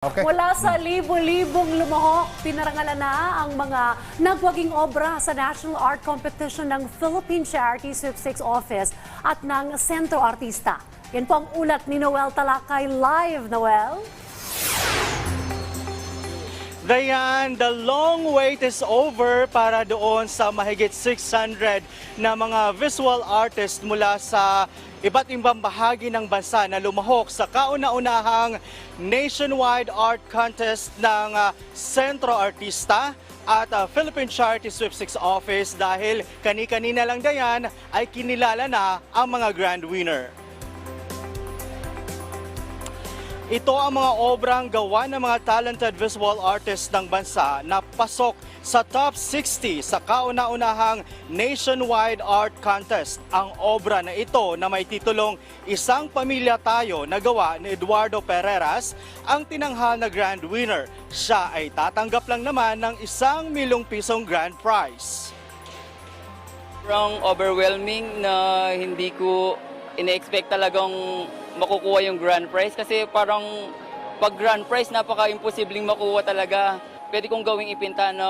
Okay. Mula sa libo-libong lumahok, pinarangalan na ang mga nagwaging obra sa National Art Competition ng Philippine Charity Sweepstakes Office at ng Sentro Artista. Yan po ang ulat ni Noel Talakay live, Noel. Dayan, the long wait is over para doon sa mahigit 600 na mga visual artists mula sa iba't ibang bahagi ng bansa na lumahok sa kauna-unahang nationwide art contest ng ah, Sentro Artista at ah, Philippine Charity Sweepstakes Office dahil kani-kanina lang dayan ay kinilala na ang mga grand winner. Ito ang mga obrang gawa ng mga talented visual artists ng bansa na pasok sa top 60 sa kauna-unahang nationwide art contest. Ang obra na ito na may titulong Isang Pamilya Tayo na gawa ni Eduardo Pereras ang tinanghal na grand winner. Siya ay tatanggap lang naman ng isang milyong pisong grand prize. Sobrang overwhelming na hindi ko ina-expect talagang makukuha yung grand prize kasi parang pag grand prize napaka-imposibleng makuha talaga. Pwede kong gawing ipinta na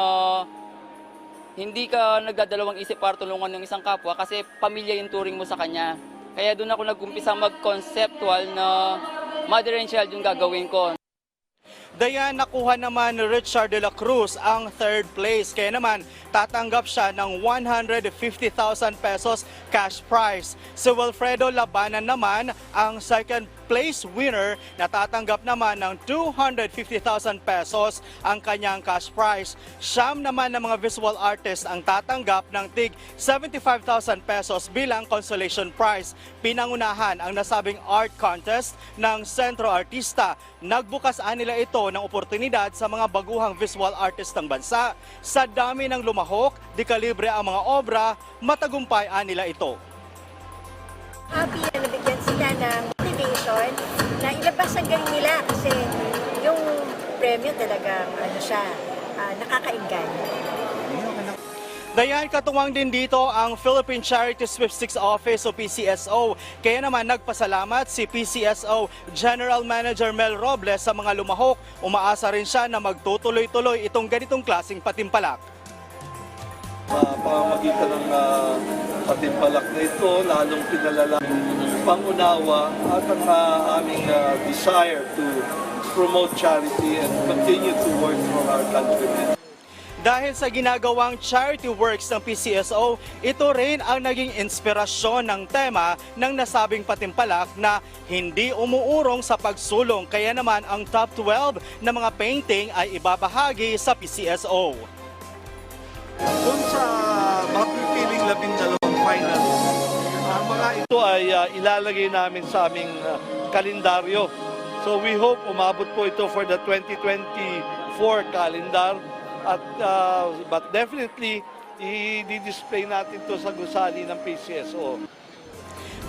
hindi ka nagdadalawang isip para tulungan ng isang kapwa kasi pamilya yung turing mo sa kanya. Kaya doon ako nag-umpisa mag-conceptual na mother and child yung gagawin ko. Dayan, nakuha naman ni Richard de la Cruz ang third place. Kaya naman, tatanggap siya ng 150,000 pesos cash prize. Si Wilfredo Labanan naman ang second place winner na tatanggap naman ng 250,000 pesos ang kanyang cash prize. Siyam naman ng mga visual artist ang tatanggap ng tig 75,000 pesos bilang consolation prize. Pinangunahan ang nasabing art contest ng Sentro Artista. Nagbukas nila ito ng oportunidad sa mga baguhang visual artist ng bansa. Sa dami ng lumahok, di kalibre ang mga obra, matagumpay nila ito. happy na nabigyan sila ng motivation na ilabas ang galing nila kasi yung premyo talagang ano siya, ah, nakakainggan. Dayan, katuwang din dito ang Philippine Charity Sweepstakes Office o PCSO. Kaya naman nagpasalamat si PCSO General Manager Mel Robles sa mga lumahok. Umaasa rin siya na magtutuloy-tuloy itong ganitong klaseng patimpalak. uh, pamamagitan ng uh, patimpalak na ito, lalong pinalala pangunawa at ang uh, aming uh, desire to promote charity and continue to work for our countrymen. Dahil sa ginagawang charity works ng PCSO, ito rin ang naging inspirasyon ng tema ng nasabing patimpalak na hindi umuurong sa pagsulong. Kaya naman ang top 12 na mga painting ay ibabahagi sa PCSO. Doon sa ito ay uh, ilalagay namin sa aming uh, kalendaryo. So we hope umabot po ito for the 2024 calendar. At, uh, but definitely, i-display natin to sa gusali ng PCSO.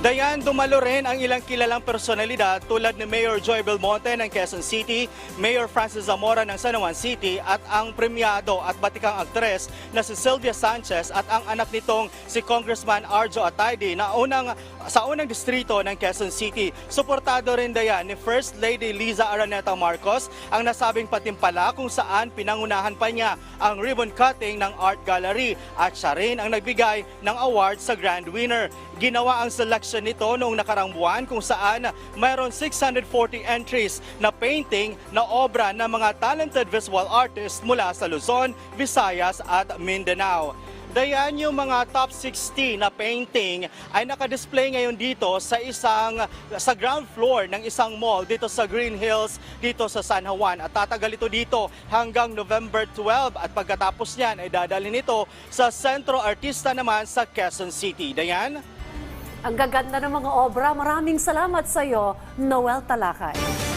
Dayan, dumalo rin ang ilang kilalang personalidad tulad ni Mayor Joy Belmonte ng Quezon City, Mayor Francis Zamora ng San Juan City at ang premiado at batikang aktres na si Sylvia Sanchez at ang anak nitong si Congressman Arjo Atayde na unang, sa unang distrito ng Quezon City. Suportado rin dayan ni First Lady Liza Araneta Marcos ang nasabing patimpala kung saan pinangunahan pa niya ang ribbon cutting ng art gallery at siya rin ang nagbigay ng award sa grand winner. Ginawa ang selection nito noong nakarang buwan kung saan mayroon 640 entries na painting na obra ng mga talented visual artists mula sa Luzon, Visayas at Mindanao. Dayan yung mga top 60 na painting ay nakadisplay ngayon dito sa isang sa ground floor ng isang mall dito sa Green Hills dito sa San Juan at tatagal ito dito hanggang November 12 at pagkatapos niyan ay dadalhin ito sa Sentro Artista naman sa Quezon City. Dayan? Ang gaganda ng mga obra. Maraming salamat sa iyo, Noel Talakay.